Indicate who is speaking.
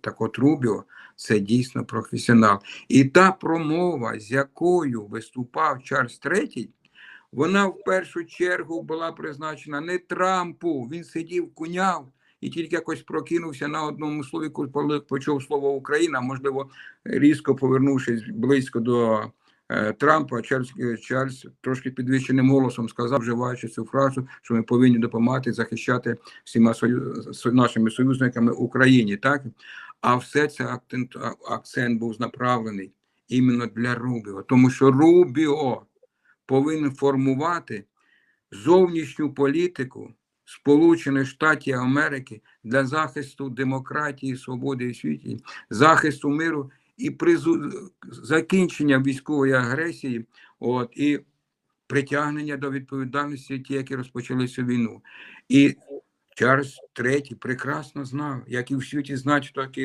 Speaker 1: Так от Рубіо це дійсно професіонал. І та промова, з якою виступав Чарльз III, вона в першу чергу була призначена не Трампу. Він сидів, куняв і тільки якось прокинувся на одному слові, коли почув слово Україна, можливо, різко повернувшись близько до Трампа, Чарльз, е, Чарльз трошки підвищеним голосом сказав, вживаючи цю фразу, що ми повинні допомагати захищати всіма сою, нашими союзниками Україні. Так? А все це акцент, акцент був направлений іменно для Рубіо, тому що Рубіо повинен формувати зовнішню політику Сполучених Штатів Америки для захисту демократії, свободи і світі, захисту миру і призу... закінчення військової агресії, от і притягнення до відповідальності ті, які розпочали цю війну. І Чарльз III прекрасно знав, як і в світі знають, так такий